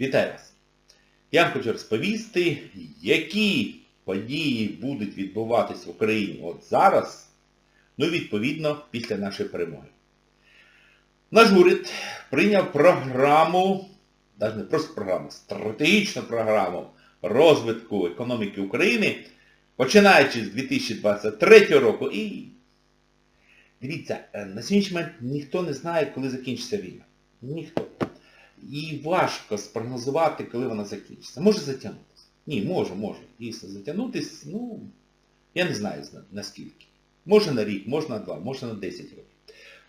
Вітаю вас! Я вам хочу розповісти, які події будуть відбуватись в Україні от зараз, ну відповідно після нашої перемоги. Наш уряд прийняв програму, навіть не просто програму, стратегічну програму розвитку економіки України, починаючи з 2023 року і Дивіться, е, на сьогоднішній момент ніхто не знає, коли закінчиться війна. Ніхто. І важко спрогнозувати, коли вона закінчиться. Може затягнутися. Ні, може, може. Дійсно, затягнутися, ну, я не знаю наскільки. Може на рік, може на два, може на 10 років.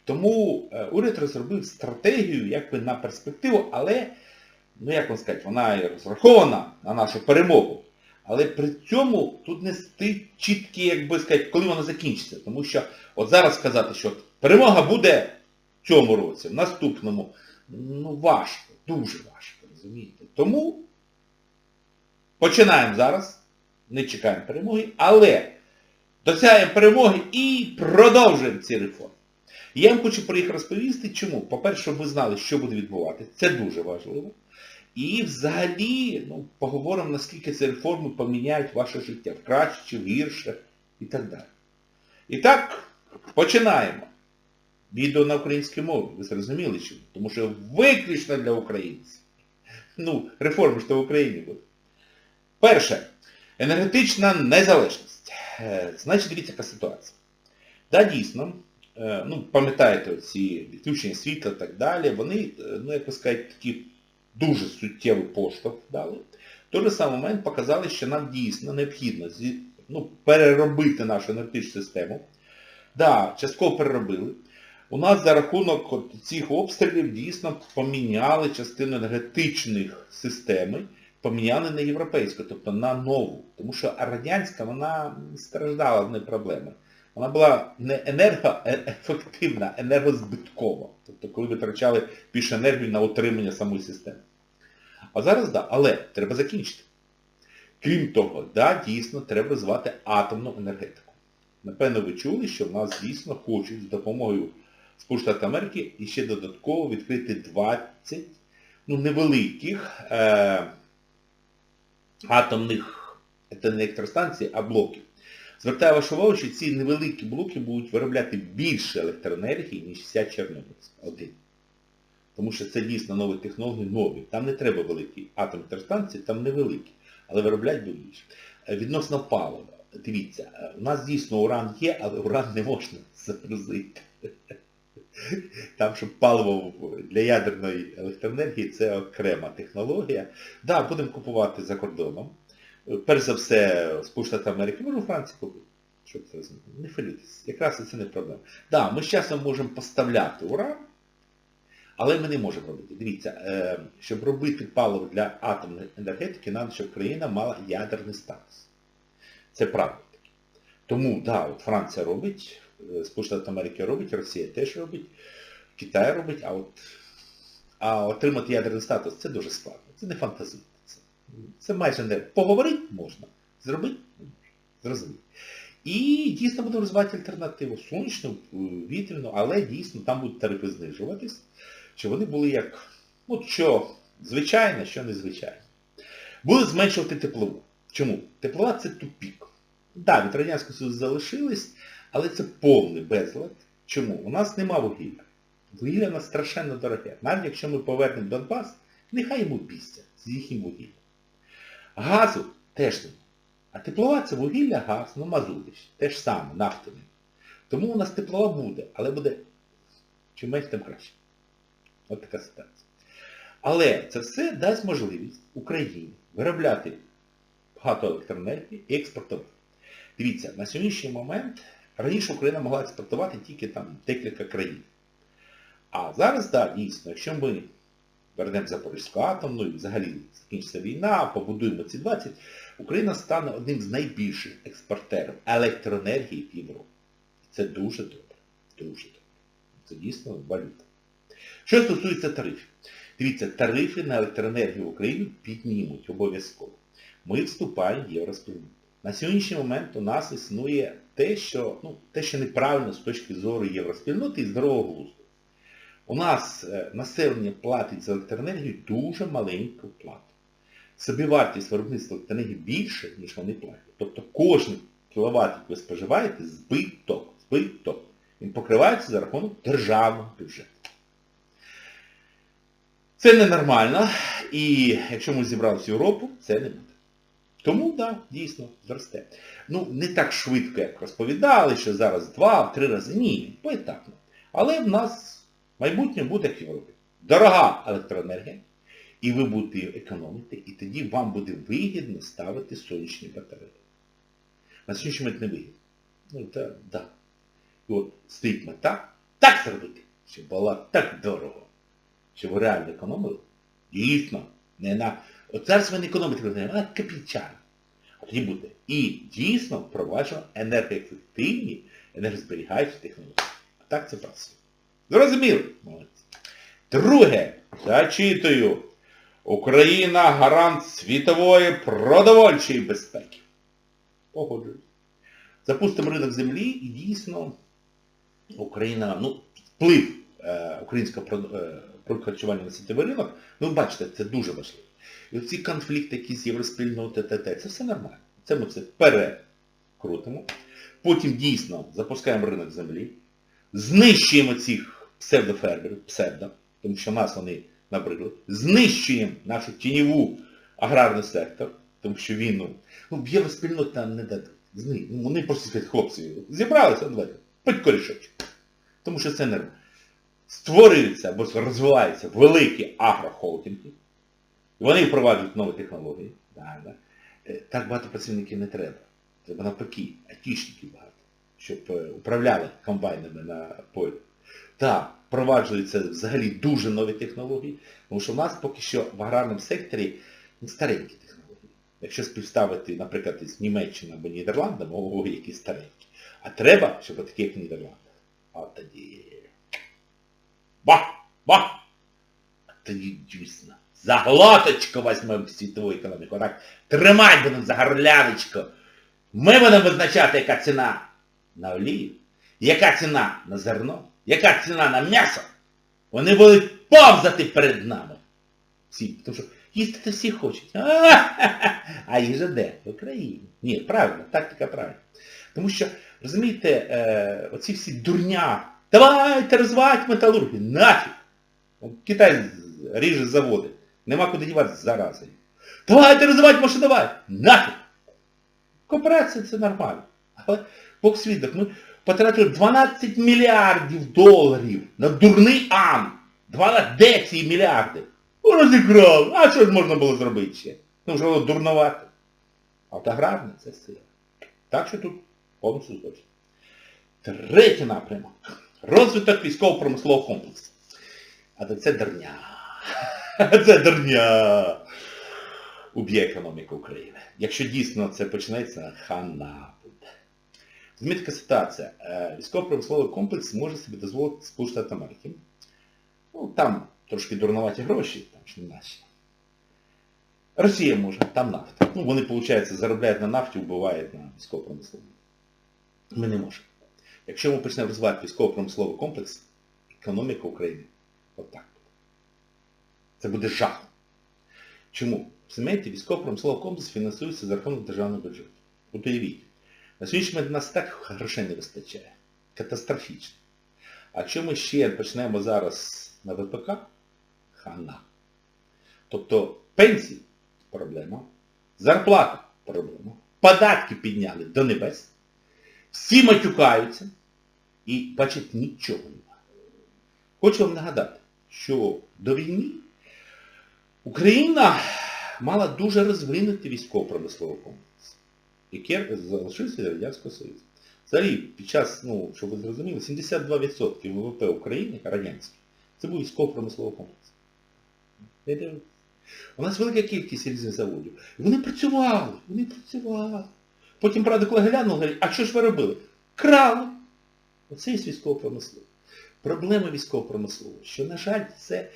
Тому е, уряд розробив стратегію якби на перспективу, але, ну як вам сказати, вона розрахована на нашу перемогу. Але при цьому тут не стоїть чіткі, як сказати, коли вона закінчиться. Тому що от зараз сказати, що перемога буде в цьому році, в наступному, ну важко, дуже важко, розумієте. Тому починаємо зараз, не чекаємо перемоги, але досягаємо перемоги і продовжуємо ці реформи. Я вам хочу про їх розповісти. Чому? По-перше, щоб ви знали, що буде відбуватися. Це дуже важливо. І взагалі ну, поговоримо, наскільки ці реформи поміняють ваше життя, в краще в гірше і так далі. І так, починаємо. Відео на українській мові. Ви зрозуміли чому? Тому що виключно для українців. Ну, реформи ж то в Україні будуть. Перше. Енергетична незалежність. Е, Значить, дивіться, яка ситуація. Да, дійсно, е, ну, пам'ятаєте, ці відключення світла і так далі, вони, е, ну, як би сказати, такі дуже суттєвий поштовх дали. В той же самий момент показали, що нам дійсно необхідно ну, переробити нашу енергетичну систему. Да, частково переробили. У нас за рахунок цих обстрілів дійсно поміняли частину енергетичних системи, поміняли на європейську, тобто на нову. Тому що радянська, вона страждала одної проблеми. Вона була не енергоефективна, а енергозбиткова. Тобто, коли витрачали більше енергії на утримання самої системи. А зараз да, але треба закінчити. Крім того, да, дійсно треба звати атомну енергетику. Напевно, ви чули, що в нас дійсно хочуть з допомогою Сполучених Америки і ще додатково відкрити 20 ну, невеликих е, атомних електростанцій, а блоків. Звертаю вашу увагу, що ці невеликі блоки будуть виробляти більше електроенергії, ніж вся Чорнобильська. Один. Тому що це дійсно нові технології, нові. Там не треба великі атомні електростанції, там невеликі. Але виробляти будуть більше. Е, Відносно палива. Дивіться, е, у нас дійсно уран є, але уран не можна загрузити. Там, щоб паливо для ядерної електроенергії це окрема технологія. Так, да, будемо купувати за кордоном. Перш за все, Сполучені Штати Америки, може Франції купити. Щоб це. Не хвилюйтесь. Якраз це не проблема. Так, да, ми з часом можемо поставляти уран, але ми не можемо робити. Дивіться, е, щоб робити паливо для атомної енергетики, треба, щоб країна мала ядерний статус. Це правда. Тому, так, да, Франція робить, Сполучені Америки робить, Росія теж робить, Китай робить, а от а отримати ядерний статус це дуже складно. Це не фантазуйте. Це, це майже не... Поговорити можна, зробити не. І дійсно будемо розвивати альтернативу. Сонячну, е, вітряну, але дійсно там будуть тарифи знижуватись, щоб вони були як, ну що звичайне, що незвичайне. Будуть зменшувати теплову. Чому? Теплова це тупік. Так, да, від Радянського Союзу залишились, але це повний безлад. Чому? У нас нема вугілля. Вугілля у нас страшенно дороге. Навіть якщо ми повернемо Донбас, нехай йому бійся з їхнім вугіллям. Газу теж нема. А теплова це вугілля, газ, ну мазутиш. Те ж саме, нафтовий. Тому у нас теплова буде, але буде чим менше, тим краще. От така ситуація. Але це все дасть можливість Україні виробляти багато електроенергії і експортувати. Дивіться, на сьогоднішній момент раніше Україна могла експортувати тільки там декілька країн. А зараз, так, да, дійсно, якщо ми вернемо Запорізьку атомну і взагалі закінчиться війна, побудуємо ці 20, Україна стане одним з найбільших експортерів електроенергії в Європі. Це дуже добре. Дуже добре. Це дійсно валюта. Що стосується тарифів. Дивіться, тарифи на електроенергію в Україні піднімуть обов'язково. Ми вступаємо в євроспільноту. На сьогоднішній момент у нас існує те, що ну, те, що неправильно з точки зору євроспільноти і здорового глузду. У нас е, населення платить за електроенергію дуже маленьку плату. Собівартість виробництва електроенергії більше, ніж вони платять. Тобто кожен кіловат, який ви споживаєте, збиток, збиток. Він покривається за рахунок державного бюджету. Це ненормально, і якщо ми зібралися в Європу, це не буде. Тому, так, да, дійсно, зросте. Ну, не так швидко, як розповідали, що зараз два, три рази. Ні, поетапно. Але в нас майбутнє буде як в Європі. Дорога електроенергія, і ви будете її економити, і тоді вам буде вигідно ставити сонячні батареї. На сьогоднішній момент не вигідно. Ну, так, да. І от стоїть мета так зробити, щоб було так дорого, щоб ви реально економили. Дійсно, не на... Зараз ви не економите, а на копійчані. А тоді буде. І дійсно впроваджено енергоефективні, енергозберігаючі технології. А так це працює. Зрозуміло? Молодці. Друге, зачитую. Україна гарант світової продовольчої безпеки. Погоджуюсь. Запустимо ринок землі і дійсно Україна, ну, вплив е, українського продукту харчування на світовий ринок, ну, бачите, це дуже важливо. І ці конфлікти, які з євроспільнотою, ТТ, це все нормально. Це ми все перекрутимо. Потім дійсно запускаємо ринок землі, знищуємо цих псевдофермерів, псевдо, тому що нас вони набридли, знищуємо нашу тіньову аграрний сектор, тому що він, ну, ну євроспільнота не дадуть. Ну, вони просто скажуть, хлопці, зібралися, давайте, пить корішочок. Тому що це не створюються або розвиваються великі агрохолдинги, вони впроваджують нові технології. Да, да. Е, Так багато працівників не треба. Треба навпаки, айтішників багато, щоб е, управляли комбайнами на полі. Так, впроваджуються взагалі дуже нові технології, тому що в нас поки що в аграрному секторі ну, старенькі технології. Якщо співставити, наприклад, із Німеччини або Нідерландами, ого, які старенькі. А треба, щоб такі, як в Нідерландах. А тоді... Ба! Ба! А тоді дійсно. За глоточку візьмемо світову економіку. Так, тримай будемо за горляночку. Ми будемо визначати, яка ціна на олію, яка ціна на зерно, яка ціна на м'ясо. Вони будуть повзати перед нами. Всі, тому що їсти всі хочуть. А їжа де? В Україні. Ні, правильно, тактика правильна. Тому що, розумієте, е, оці всі дурня, давайте розвивати металургію, нафіг. Китай ріже заводи. Нема куди дівати зарази. Давайте розвивати машинувати. Нафіг. Кооперація це нормально. Але Бог свідок, ми потратили 12 мільярдів доларів на дурний ан. 12, де ці мільярди? Ну, розіграв. А що ж можна було зробити ще? Ну, вже було дурновато. А це сила. Так що тут повністю згоджу. Третій напрямок. Розвиток військово-промислового комплексу. А то це дурня. Це дурня. Уб'є економіку України. Якщо дійсно це почнеться, хана буде. Зміть така ситуація. Е, Військово-промисловий комплекс може собі дозволити Сполучені Америки. Ну, там трошки дурноваті гроші, там ж не наші. Росія може, там нафта. Ну, вони, виходить, заробляють на нафті, вбивають на військово-промисловому. Ми не можемо. Якщо ми почнемо розвивати військово-промисловий комплекс, економіка України отак. Це буде жах. Чому? Розумієте, військово-промисловий комплекс фінансується за рахунок державного бюджету. Уявіть. На сьогоднішній момент нас так грошей не вистачає. Катастрофічно. А якщо ми ще почнемо зараз на ВПК, хана. Тобто пенсії проблема, зарплата проблема, податки підняли до небес, всі матюкаються і, бачать, нічого немає. Хочу вам нагадати, що до війни Україна мала дуже розвинутий військово-промисловий комплекс, який залишився Радянського Союзу. Взагалі, під час, ну, щоб ви зрозуміли, 72% ВВП України, радянський, це був військово-промисловий комплекс. У нас велика кількість різних заводів. І вони працювали, вони працювали. Потім, правда, коли глянули, говорять, а що ж ви робили? Крали. Оце є військово-промислове. Проблема військово-промислового, що, на жаль, це...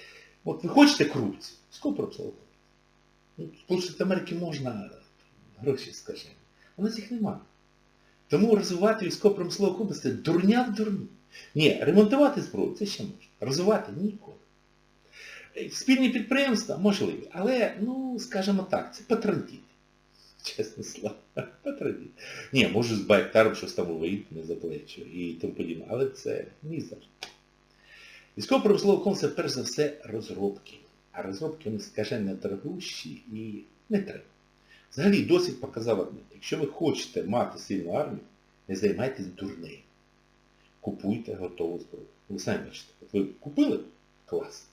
От ви хочете корупцію? Військово-промислового. Ну, Сполучені Америки можна гроші, скажімо. У нас їх немає. Тому розвивати військово-промисловий комплекс це дурня в дурні. Ні, ремонтувати зброю це ще можна. Розвивати ніколи. Спільні підприємства можливі, але, ну, скажімо так, це патронтіт. Чесне слово, патронтіт. Ні, можу з байктаром щось там увоїти, не заплечує і тому подібне, але це за. Військово-промисловий комплекс, це перш за все, розробки. А розробки вони скажено дорогущі і не треба. Взагалі досвід показав одне. Якщо ви хочете мати сильну армію, не займайтесь дурнею. Купуйте готову зброю. Ви самі бачите, ви купили? Клас.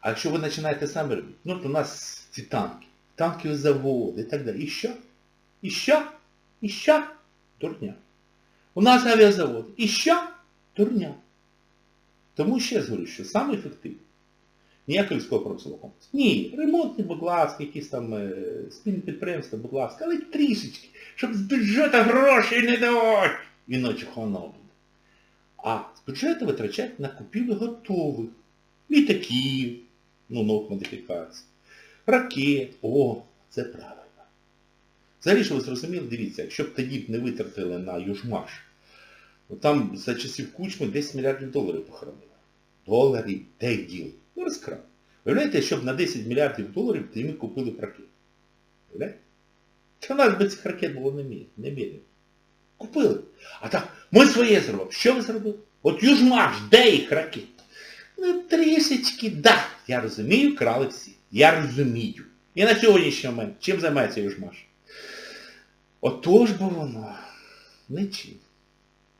А якщо ви починаєте самі робити, ну от у нас ці танки, танкові заводи і так далі. І що? І що? І що? Дурня. У нас авіазавод. І що? Дурня. Тому ще раз говорю, що саме ефективне. Ніякого військового промислового. Ні, ремонтні, будь ласка, якісь там е, спільні підприємства, будь ласка, але трішечки, щоб з бюджету грошей не давати. Іначе воно буде. А з бюджету витрачати на купівлю готових. Літаків, ну, нових модифікацій, ракет. О, це правильно. Взагалі, що ви зрозуміли, дивіться, якщо б тоді б не витратили на Южмаш, то там за часів кучми 10 мільярдів доларів похоронили. Доларів, де? Ну, розкрав. Уявляєте, щоб на 10 мільярдів доларів то ми купили б ракет. Уявляєте? Та нас би цих ракет було не міряно. Не міряно. Купили. А так, ми своє зробимо. Що ви зробили? От Южмаш, де їх ракет? Ну, трішечки, да. Я розумію, крали всі. Я розумію. І на сьогоднішній момент чим займається Южмаш? Отож бо воно. Нічим.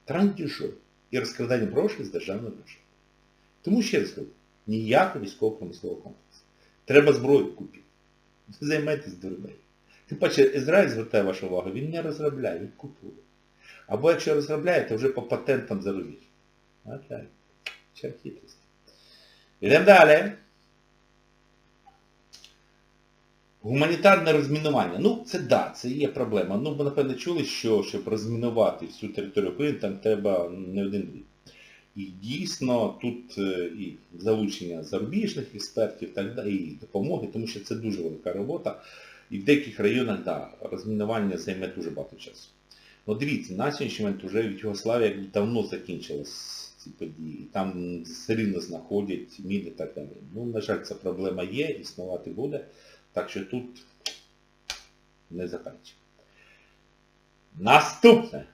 Трандіжом. І розкраданням грошей з державної грошей. Тому ще раз кажу, ніякого військово-промислового комплексу. Треба зброю купити. Не займайтесь дурнею. Тим паче, Ізраїль звертає вашу увагу, він не розробляє, він купує. Або якщо розробляє, то вже по патентам зарубіж. Окей. Чер хитрості. Йдемо далі. Гуманітарне розмінування. Ну, це да, це є проблема. Ну, ви, напевно, чули, що щоб розмінувати всю територію України, там треба не один рік. І дійсно тут е, і залучення зарубіжних експертів так і допомоги, тому що це дуже велика робота. І в деяких районах, да, розмінування займе дуже багато часу. Ну дивіться, на сьогоднішній момент вже від Югославії давно закінчились ці події. Там все рівно знаходять міни і так далі. Ну, на жаль, ця проблема є, існувати буде. Так що тут не заперечуємо. Наступне.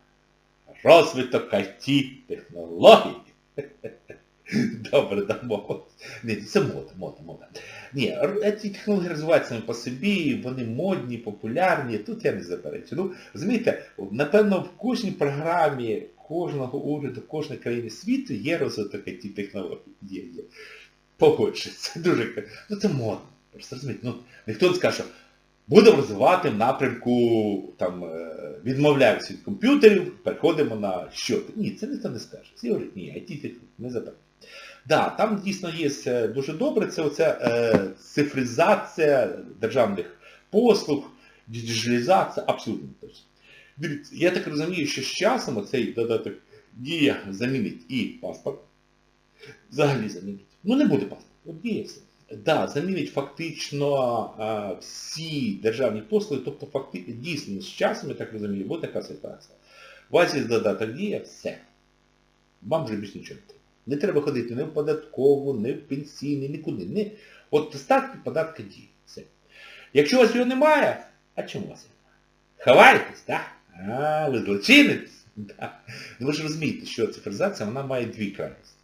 Розвиток IT-технологій. Добре, домовились. Ні, це мода, мода, мода. Ні, ці технології розвиваються самі по собі, вони модні, популярні, тут я не заперечую. Ну, розумієте, напевно, в кожній програмі кожного уряду, кожної країни світу є розвиток it технологій. Є, є. Погоджуюсь, дуже Ну це модно. Просто розумієте, ну, ніхто не скаже, що будемо розвивати в напрямку, там, е, відмовляємося від комп'ютерів, переходимо на що. Ні, це ніхто не скаже. Всі говорять, ні, IT технології, не заперечую. Да, там дійсно є е, дуже добре, це оця е, цифризація державних послуг, діджиталізація, абсолютно точно. Дивіться, я так розумію, що з часом оцей додаток дія замінить і паспорт. Взагалі замінить. Ну не буде паспорт, от діє все. Да, замінить фактично а, всі державні послуги, тобто факти, дійсно з часом, я так розумію, буде така ситуація. У вас є додаток дія, все. Вам вже більше нічого не треба. Не треба ходити ні в податкову, ні в пенсійний, нікуди. Ні. От статки податка дії. Все. Якщо у вас його немає, а чому у вас немає? Ховаєтесь, так? А, ви злочинець. Да. Ну ви ж розумієте, що цифризація вона має дві крайності.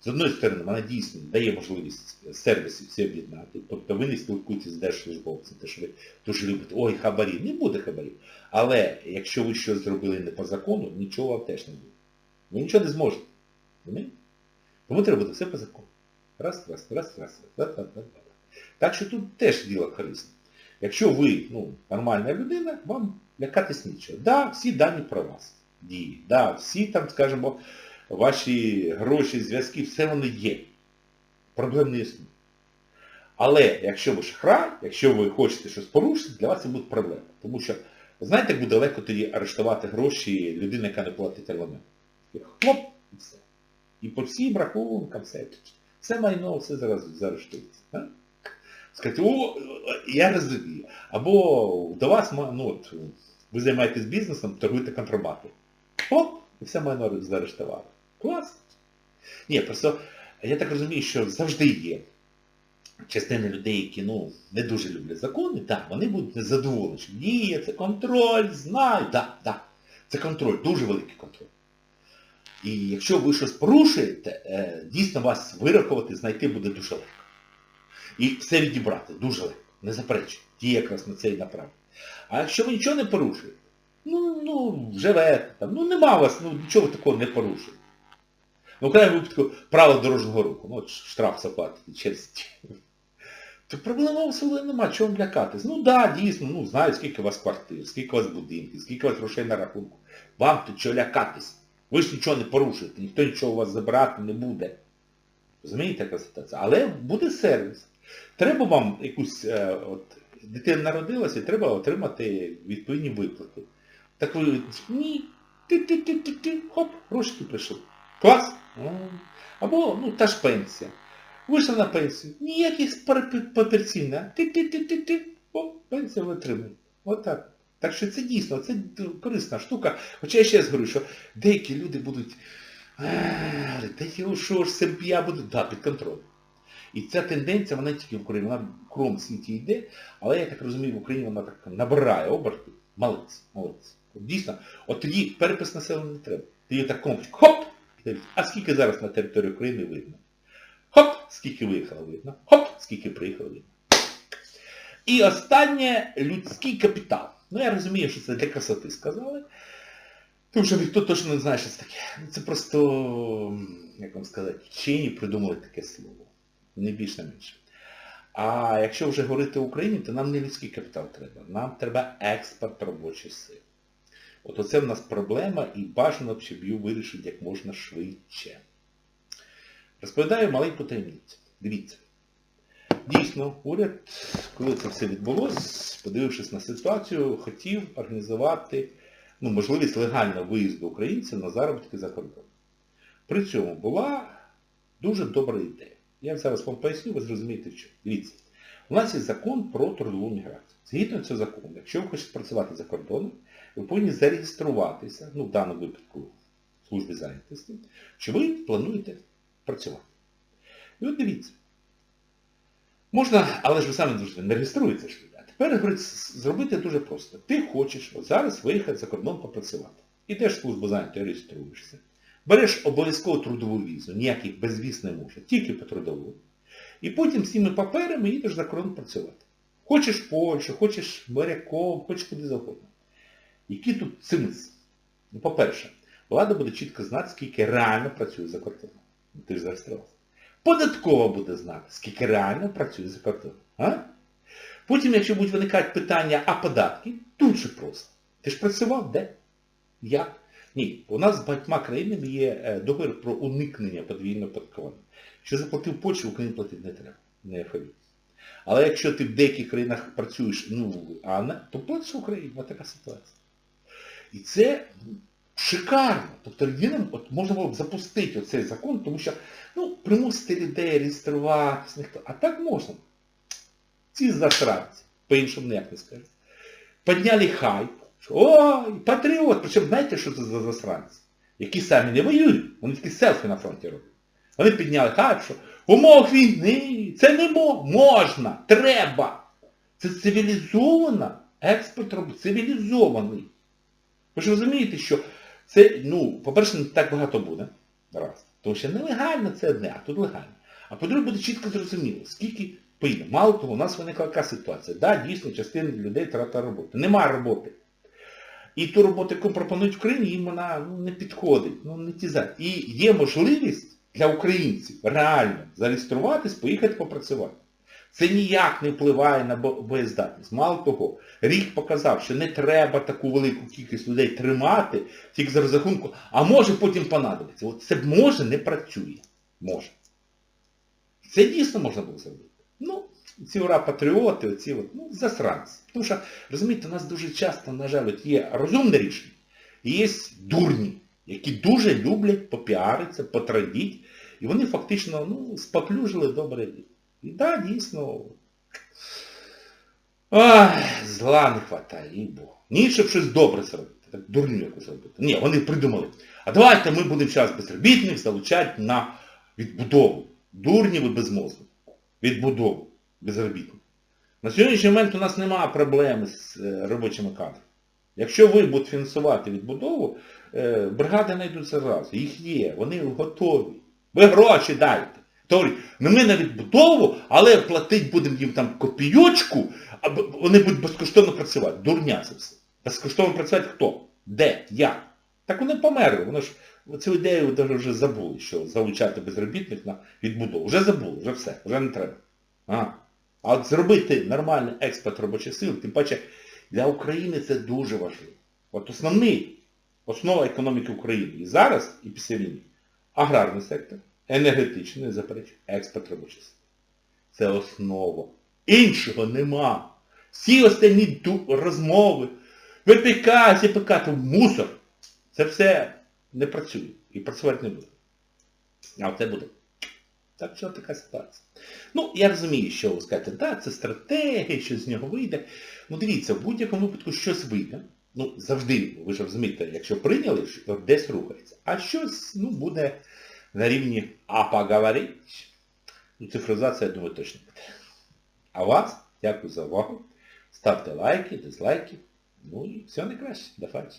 З одної сторони, вона дійсно дає можливість сервісів всі об'єднати. Тобто ви не спілкуєтеся з держслужбовцем, те, що ви дуже любите, ой, хабарі, не буде хабарів. Але якщо ви щось зробили не по закону, нічого вам теж не буде. Ви нічого не зможете. Розумієте? Тому треба буде все по закону. Раз, раз, раз, раз, раз, раз, раз, раз. Так що тут теж діло корисне. Якщо ви ну, нормальна людина, вам лякатись нічого. Да, всі дані про вас дії. Да, всі там, скажімо, ваші гроші, зв'язки, все воно є. Проблем не існує. Але якщо ви шахрай, якщо ви хочете щось порушити, для вас це буде проблема. Тому що, знаєте, як буде легко тоді арештувати гроші людини, яка не платить елемент. Хлоп, і все. І по всім рахункам все. Все майно, все зараз заарештується. Да? Сказати, о, я розумію. Або до вас, ну от, ви займаєтесь бізнесом, торгуєте контрабандою. Оп, і все майно заарештували. Клас. Ні, просто я так розумію, що завжди є частина людей, які ну, не дуже люблять закони, так, вони будуть незадоволені. що Ні, це контроль, знаю, так, так. Це контроль, дуже великий контроль. І якщо ви щось порушуєте, е, дійсно вас вирахувати, знайти буде дуже легко. І все відібрати дуже легко. Не заперечую. Ті якраз на це і. А якщо ви нічого не порушуєте, ну, ну, живете там, ну нема вас, ну нічого такого не порушуєте. Ну, в крайньому випадку правила дорожнього руху, ну штраф заплатити через. То проблема особливо нема, вам лякатись. Ну так, да, дійсно, ну знають, скільки у вас квартир, скільки у вас будинків, скільки у вас грошей на рахунку. Вам тут чого лякатись? Ви ж нічого не порушуєте, ніхто нічого у вас забирати не буде. Розумієте, яка ситуація? Але буде сервіс. Треба вам якусь, е, от, дитина народилася і треба отримати відповідні виплати. Так ви, ні, ти-ти-ти-ти-ти, хоп, грошики прийшли. Клас. Або, ну, та ж пенсія. Вийшли на пенсію. Ніяких папірців? Ти-ти-ти-ти-ти. О, пенсія ви отримали. Отак. Так що це дійсно, це корисна штука. Хоча я ще раз говорю, що деякі люди будуть, «Е, та його що ж, це я буду, да, під контролем. І ця тенденція, вона тільки в Україні, вона кром світі йде, але я так розумію, в Україні вона так набирає оберти. Молодець, молодець. Дійсно, от тоді перепис населення не треба. Тоді так комплекс, хоп! А скільки зараз на території України видно? Хоп! Скільки виїхало видно. Хоп! Скільки приїхало видно. І останнє людський капітал. Ну я розумію, що це для красоти сказали. Тому що ніхто точно не знає, що це таке. Ну, Це просто, як вам сказати, вчені придумали таке слово. Не більш не менше. А якщо вже говорити в Україні, то нам не людський капітал треба. Нам треба експорт робочих сил. От оце в нас проблема і бажано б, щоб її вирішити як можна швидше. Розповідаю маленьку таємницю. Дивіться. Дійсно, уряд, коли це все відбулося, подивившись на ситуацію, хотів організувати ну, можливість легального виїзду українців на заробітки за кордон. При цьому була дуже добра ідея. Я зараз вам поясню, ви зрозумієте, що. Дивіться, у нас є закон про трудову міграцію. Згідно цього закону, якщо ви хочете працювати за кордоном, ви повинні зареєструватися, ну в даному випадку в службі зайнятості, що ви плануєте працювати. І от дивіться. Можна, але ж ви самі дуже не реєструєтеся ж. А тепер говорить, зробити дуже просто. Ти хочеш от зараз виїхати за кордон попрацювати. Ідеш в службу зайнятості, реєструєшся. Береш обов'язково трудову візу, ніяких безвіз не може, тільки по трудову. І потім з цими паперами їдеш за кордон працювати. Хочеш Польщу, хочеш моряком, хочеш куди завгодно. Який тут цимис? Ну, по-перше, влада буде чітко знати, скільки реально працює за кордоном. Ну, Ти ж зареєструвався. Податкова буде знати, скільки реально працює за кордоном. А? Потім, якщо будуть виникати питання, а податки, тут же просто. Ти ж працював, де? Як? Ні, у нас з багатьма країнами є е, договір про уникнення подвійного податкування. Що заплатив Польщі, в Україні платити не треба. Не хвилюйся. Але якщо ти в деяких країнах працюєш, ну, а не, то платиш в Україні. Ось така ситуація. І це шикарно. Тобто людинам от можна було б запустити оцей закон, тому що ну, примусити людей реєструватися, ніхто. А так можна. Ці засранці, по-іншому ніяк не скажу. Підняли хайп. що, Ой, патріот. Причому знаєте, що це за засранці? Які самі не воюють, вони такі селфі на фронті роблять. Вони підняли хайп, що умовах війни це не можна, треба. Це цивілізовано. Експорт цивілізований. Ви ж розумієте, що це, ну, по-перше, не так багато буде. Раз. Тому що нелегально це одне, а тут легально. А по-друге, буде чітко зрозуміло, скільки поїде. Мало того, у нас виникла така ситуація. Да, дійсно, частина людей втратила роботу. Нема роботи. І ту роботу, яку пропонують в Україні, їм вона ну, не підходить, ну не ті за. І є можливість для українців реально зареєструватись, поїхати попрацювати. Це ніяк не впливає на бо- боєздатність. Мало того, рік показав, що не треба таку велику кількість людей тримати, тільки за розрахунку, а може потім понадобиться. От це може не працює. Може. Це дійсно можна було зробити. Ну, ці ура патріоти, оці от, ну, засранці. Тому що, розумієте, у нас дуже часто, на жаль, от є розумне рішення, і є дурні, які дуже люблять попіаритися, потрадіть, і вони фактично ну, споплюжили добре. І так, да, дійсно. Ах, зла не хватає, їй Богу. Ні, щоб щось добре зробити. Так дурню яку зробити. Ні, вони придумали. А давайте ми будемо зараз безробітних залучати на відбудову. Дурні ви безмозглі. Відбудову безробітних. На сьогоднішній момент у нас немає проблем з е, робочими кадрами. Якщо ви будете фінансувати відбудову, е, бригади знайдуться зразу. Їх є, вони готові. Ви гроші дайте. Тобто, ми на відбудову, але платити будемо їм там копійочку, а вони будуть безкоштовно працювати. Дурня це все. Безкоштовно працювати хто? Де? Як? Так вони померли. Вони ж цю ідею вже забули, що залучати безробітних на відбудову. Вже забули, вже все, вже не треба. А, а от зробити нормальний експорт робочих сил, тим паче для України це дуже важливо. От основний, основа економіки України і зараз, і після війни. Аграрний сектор, енергетичний, не експорт робочих сил. Це основа. Іншого нема. Всі останні розмови, ВПК, ЗПК, то мусор. Це все не працює і працювати не буде. А це буде. Так що така ситуація. Ну, я розумію, що ви скажете, так, це стратегія, що з нього вийде. Ну дивіться, в будь-якому випадку щось вийде. Ну, завжди, ви ж розумієте, якщо прийняли, що десь рухається. А щось, ну, буде на рівні «а поговорить». Ну, цифризація, я думаю, точно буде. А вас, дякую за увагу. Ставте лайки, дизлайки. Ну і все найкраще. До фальші.